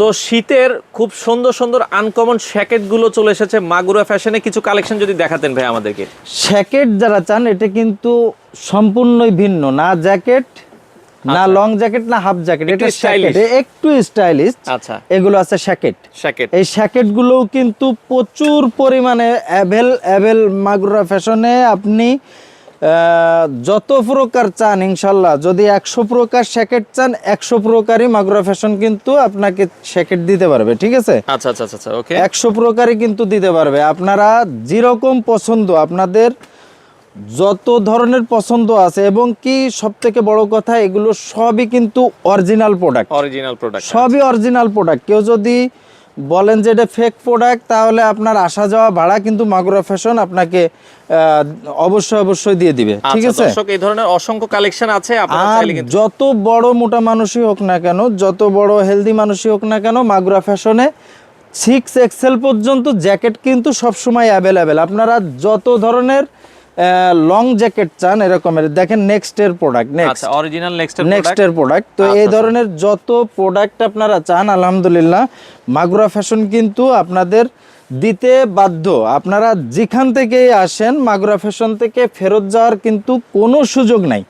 তো শীতের খুব সুন্দর সুন্দর আনকমনগুলো চলে এসেছে। মাগুরা ফ্যাশনে কিছু কালেকশন যদি দেখাতেন ভাই আমাদেরকে। জ্যাকেট যারা চান এটা কিন্তু সম্পূর্ণই ভিন্ন। না জ্যাকেট না লং জ্যাকেট না হাফ জ্যাকেট এটা stylish, একটু স্টাইলিশ আচ্ছা। এগুলো আছে শ্যাকেট জ্যাকেট এই শ্যাকেটগুলোও কিন্তু প্রচুর পরিমাণে অ্যাভেল অ্যাভেল মাগুরা ফ্যাশনে আপনি যত প্রকার চান ইনশাল্লাহ যদি একশো প্রকার শ্যাকেট চান একশো প্রকারই মাগুরা ফ্যাশন কিন্তু আপনাকে শ্যাকেট দিতে পারবে ঠিক আছে? আচ্ছা আচ্ছা আচ্ছা, আচ্ছা ওকে একশো প্রকারই কিন্তু দিতে পারবে। আপনারা যেরকম পছন্দ আপনাদের যত ধরনের পছন্দ আছে এবং কি সব থেকে বড় কথা এগুলো সবই কিন্তু অরিজিনাল প্রোডাক্ট অরিজিনাল প্রোডাক্ট সবই অরিজিনাল প্রোডাক্ট কেউ যদি বলেন যে এটা ফেক প্রোডাক্ট তাহলে আপনার আসা যাওয়া ভাড়া কিন্তু মাগুরা ফ্যাশন আপনাকে অবশ্যই অবশ্যই দিয়ে দিবে। ঠিক আচ্ছা আছে? দর্শক এই ধরনের অসংখ্য কালেকশন আছে যত বড় মোটা মানুষই হোক না কেন যত বড় হেলদি মানুষই হোক না কেন মাগুরা ফ্যাশনে সিক্স এক্সেল পর্যন্ত জ্যাকেট কিন্তু সবসময় অ্যাভেলেবেল আপনারা যত ধরনের লং জ্যাকেট চান এরকমের। দেখেন নেক্সট এর product next original next next এর প্রোডাক্ট তো আচ্ছা, এই আচ্ছা। ধরনের যত প্রোডাক্ট আপনারা চান আলহামদুলিল্লাহ মাগুরা ফ্যাশন কিন্তু আপনাদের দিতে বাধ্য। আপনারা যেখান থেকেই আসেন মাগুরা ফ্যাশন থেকে ফেরত যাওয়ার কিন্তু কোনো সুযোগ নাই।